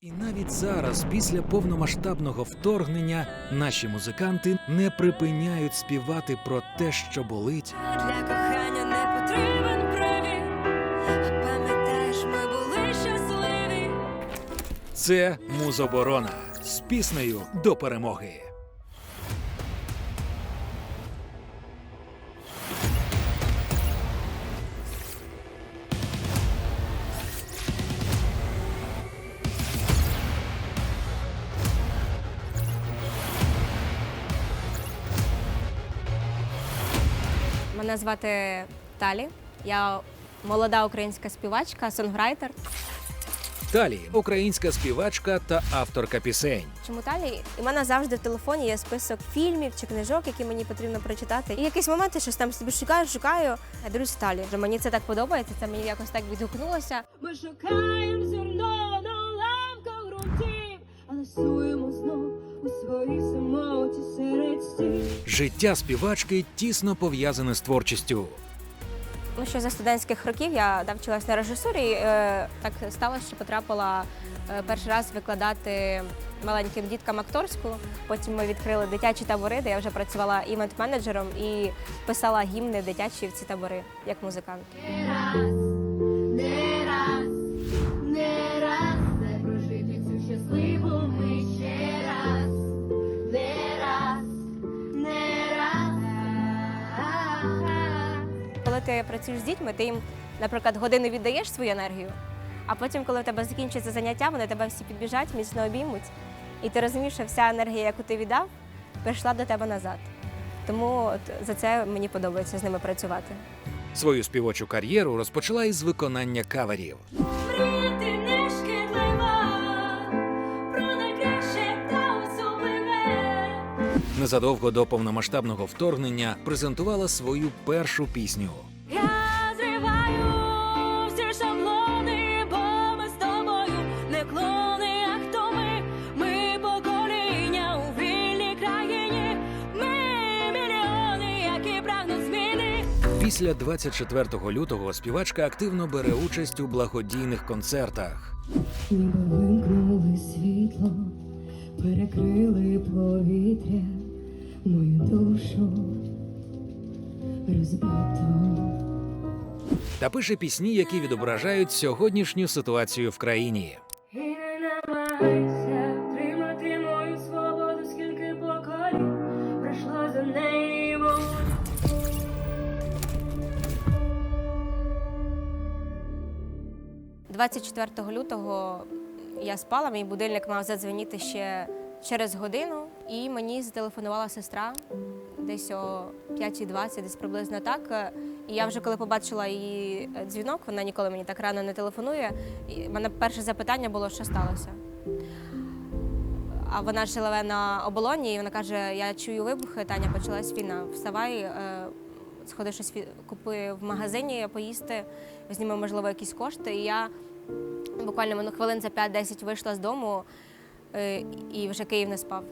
І навіть зараз, після повномасштабного вторгнення, наші музиканти не припиняють співати про те, що болить, Для кохання не потрібен привід. А пам'ятаєш, ми були щасливі. це музоборона з піснею до перемоги. Мене звати Талі. Я молода українська співачка, сонграйтер. Талі українська співачка та авторка пісень. Чому Талі? І в мене завжди в телефоні є список фільмів чи книжок, які мені потрібно прочитати. І якісь моменти, щось там собі шукаю, шукаю. Я дивлюсь Талі. Вже Мені це так подобається, це мені якось так відгукнулося. Ми шукаємо зерно на уламках ґрунтів, але суємо знов у своїй самоті серед стін. Життя співачки тісно пов'язане з творчістю. Ну що за студентських років я да, вчилась на режисурі. і, Е, так сталося, що потрапила е, перший раз викладати маленьким діткам акторську. Потім ми відкрили дитячі табори, де я вже працювала івент-менеджером і писала гімни дитячі в ці табори як музикант. Ти працюєш з дітьми, ти їм, наприклад, годину віддаєш свою енергію, а потім, коли в тебе закінчиться заняття, вони тебе всі підбіжать, міцно обіймуть, і ти розумієш, що вся енергія, яку ти віддав, прийшла до тебе назад. Тому от за це мені подобається з ними працювати. Свою співочу кар'єру розпочала із виконання каверів. Незадовго до повномасштабного вторгнення презентувала свою першу пісню. Після 24 лютого співачка активно бере участь у благодійних концертах. Ніби вимкнули світло, перекрили повітря, мою душу розбито. та пише пісні, які відображають сьогоднішню ситуацію в країні. 24 лютого я спала, мій будильник мав задзвонити ще через годину, і мені зателефонувала сестра десь о 5.20, десь приблизно так. І я вже коли побачила її дзвінок, вона ніколи мені так рано не телефонує. І мене перше запитання було, що сталося. А вона живе на оболоні, і вона каже: Я чую вибухи, Таня, почалась війна. Вставай, е, сходи щось купи в магазині поїсти, зніми, можливо, якісь кошти. І я буквально ну, хвилин за 5-10 вийшла з дому, е, і вже Київ не спав.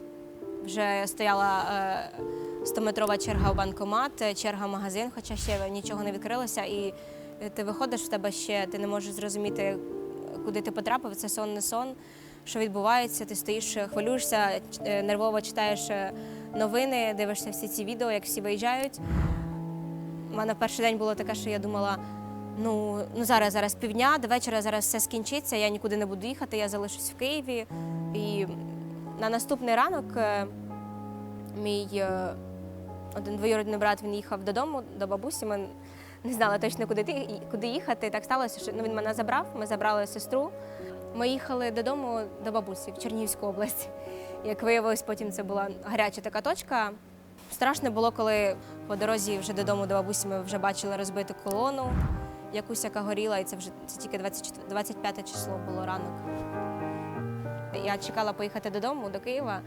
Вже стояла е, 100-метрова черга в банкомат, е, черга в магазин, хоча ще нічого не відкрилося. І е, ти виходиш в тебе ще, ти не можеш зрозуміти, куди ти потрапив, це сон, не сон, що відбувається, ти стоїш, е, хвилюєшся, е, нервово читаєш е, новини, дивишся всі ці відео, як всі виїжджають. У мене перший день було таке, що я думала, ну, ну зараз, зараз півдня, до вечора зараз все скінчиться, я нікуди не буду їхати, я залишусь в Києві. І на наступний ранок е, мій е, один двоюродний брат він їхав додому до бабусі. Ми не знали точно, куди, куди їхати. Так сталося, що ну, він мене забрав, ми забрали сестру. Ми їхали додому до бабусі в Чернігівську область. Як виявилось, потім це була гаряча така точка. Страшно було, коли по дорозі вже додому до бабусі ми вже бачили розбиту колону, якусь яка горіла, і це вже це тільки 24 25 число було ранок. Я чекала поїхати додому, до Києва,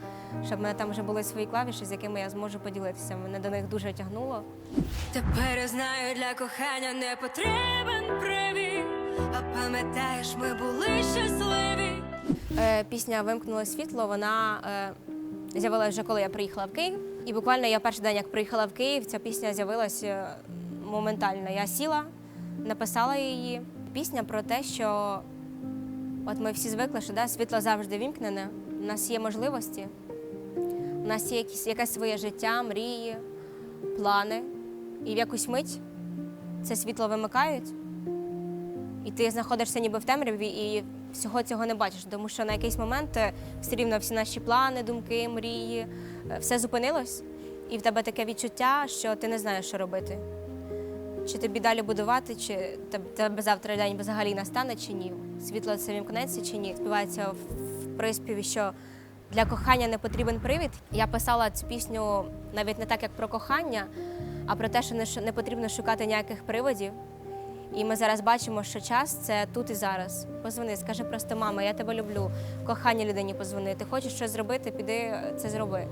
щоб в мене там вже були свої клавіші, з якими я зможу поділитися. Мене до них дуже тягнуло. Тепер я знаю, для кохання не потрібен привід. А пам'ятаєш, ми були щасливі. Е, пісня Вимкнуло світло. Вона е, з'явилася вже коли я приїхала в Київ. І буквально я перший день, як приїхала в Київ, ця пісня з'явилася моментально. Я сіла, написала її. Пісня про те, що От ми всі звикли, що да, світло завжди вімкнене, у нас є можливості, у нас є якісь, якесь своє життя, мрії, плани. І в якусь мить це світло вимикають, і ти знаходишся ніби в темряві і всього цього не бачиш, тому що на якийсь момент е, все рівно всі наші плани, думки, мрії, е, все зупинилось, і в тебе таке відчуття, що ти не знаєш, що робити. Чи тобі далі будувати, чи теб- тебе завтра день взагалі настане, чи ні? Світло це вімкнеться чи ні? Співається в, приспіві, що для кохання не потрібен привід. Я писала цю пісню навіть не так, як про кохання, а про те, що не потрібно шукати ніяких приводів. І ми зараз бачимо, що час це тут і зараз. Позвони, скажи просто, мама, я тебе люблю. Кохання людині позвони. Ти хочеш щось зробити, піди е, це зроби.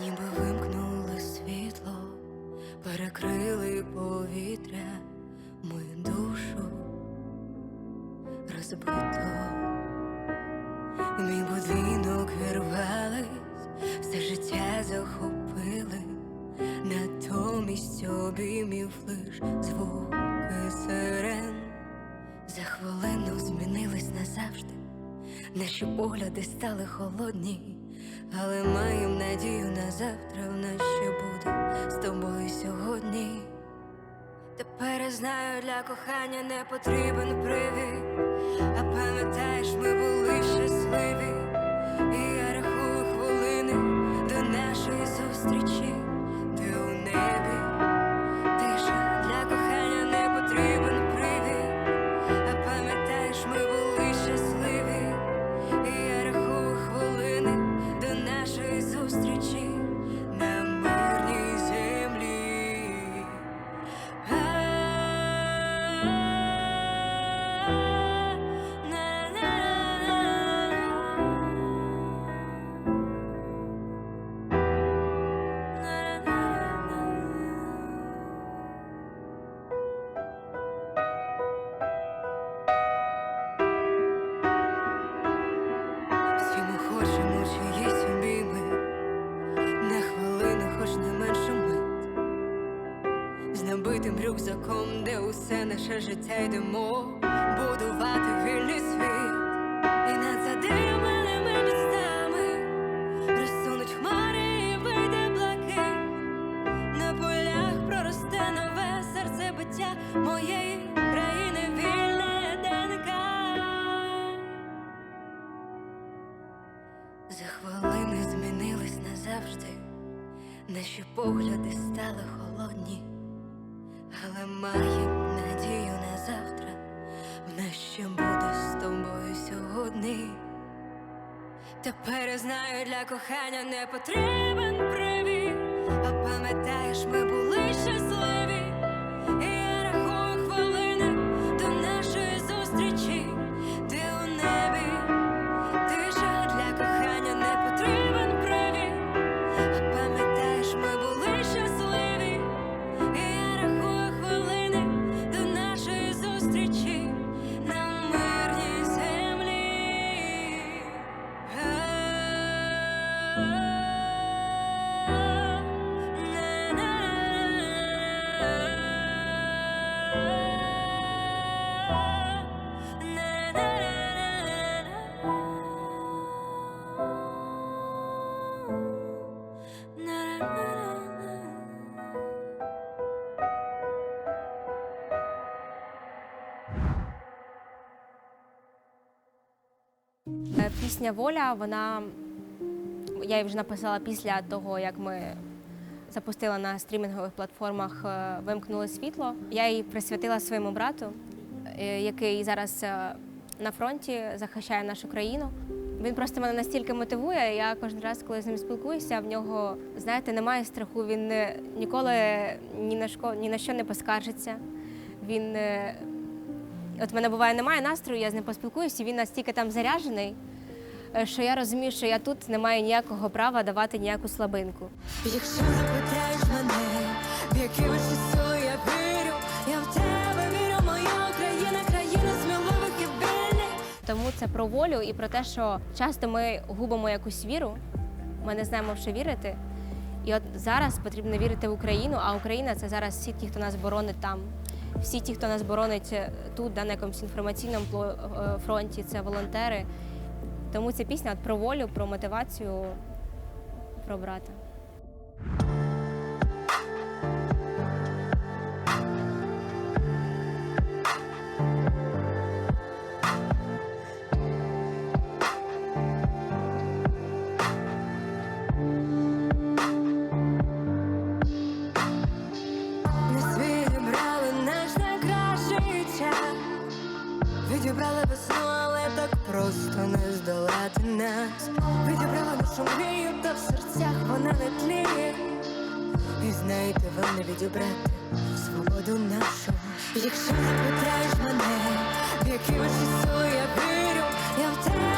Ніби вимкнули світло, перекрили повітря, мою душу розбито. Мій будинок вірвались, все життя захопили, натомість обіймів лиш звуки сирен. За хвилину змінились назавжди, наші погляди стали холодні, але маєм надію на завтра, в нас ще буде з тобою сьогодні. Тепер я знаю, для кохання не потрібен привід. А пам'ятаєш, ми були щасливі, зустрічі, рюкзаком, де усе наше життя йдемо, будувати вільний світ. І над задимленими містами розсунуть хмари і вийде блакить. На полях проросте нове серцебиття моєї країни вільне ДНК. За хвилини змінились назавжди, наші погляди стали холодні, але маєм надію на завтра, в нас ще буде з тобою сьогодні. Тепер я знаю, для кохання не потрібен Пісня Воля, вона я її вже написала після того, як ми запустила на стрімінгових платформах е, Вимкнули світло. Я її присвятила своєму брату, е, який зараз е, на фронті захищає нашу країну. Він просто мене настільки мотивує. Я кожен раз, коли з ним спілкуюся, в нього, знаєте, немає страху. Він ніколи ні на шко, ні на що не поскаржиться. Він От мене буває немає настрою, я з ним поспілкуюся, він настільки там заряджений, що я розумію, що я тут не маю ніякого права давати ніяку слабинку. Якщо запитаєш мене, в які сили я вірю, я в тебе вірю, моя Україна, країна сміливих і вільних. Тому це про волю і про те, що часто ми губимо якусь віру, ми не знаємо, в що вірити. І от зараз потрібно вірити в Україну, а Україна це зараз всі ті, хто нас боронить там. Всі ті, хто нас боронить е, тут, да, на якомусь інформаційному е, фронті, це волонтери. Тому ця пісня от про волю, про мотивацію, про брата. Відібрали так просто не здолати нас. Відібрала нашу мрію, та в серцях вона не тліє. І знаєте, не відібрати свободу нашу. Якщо запитаєш мене, в які очі сили я вірю, я в тебе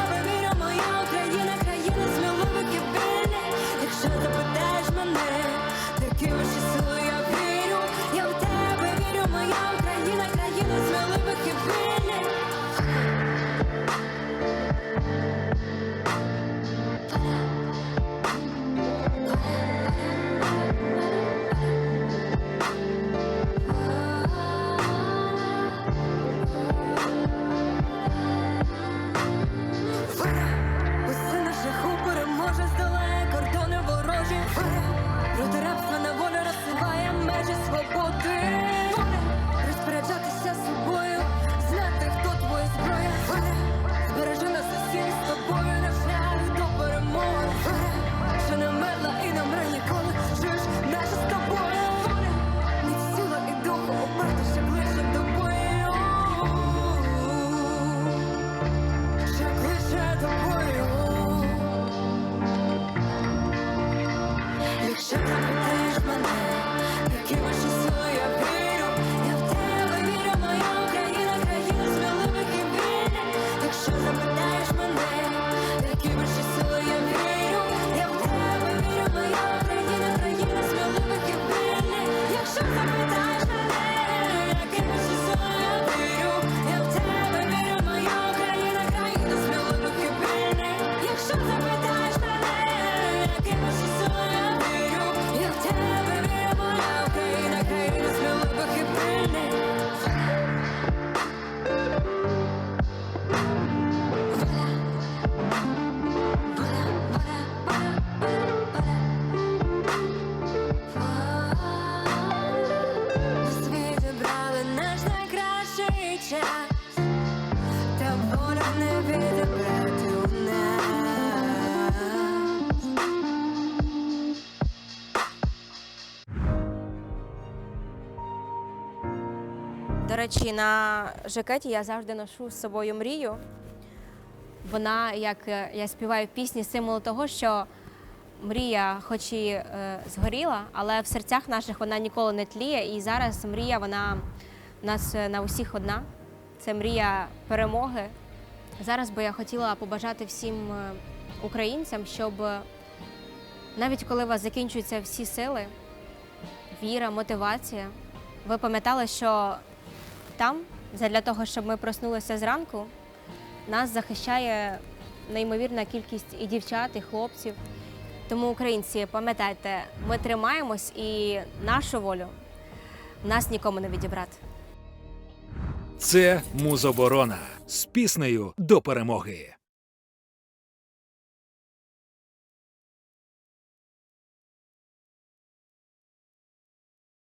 речі, на жакеті я завжди ношу з собою мрію. Вона, як е, я співаю в пісні, символ того, що мрія, хоч і е, згоріла, але в серцях наших вона ніколи не тліє. І зараз мрія, вона у нас е, на усіх одна. Це мрія перемоги. Зараз би я хотіла побажати всім е, українцям, щоб навіть коли у вас закінчуються всі сили, віра, мотивація, ви пам'ятали, що там, для того, щоб ми проснулися зранку, нас захищає неймовірна кількість і дівчат, і хлопців. Тому, українці, пам'ятайте, ми тримаємось і нашу волю нас нікому не відібрати. Це музоборона з піснею до перемоги.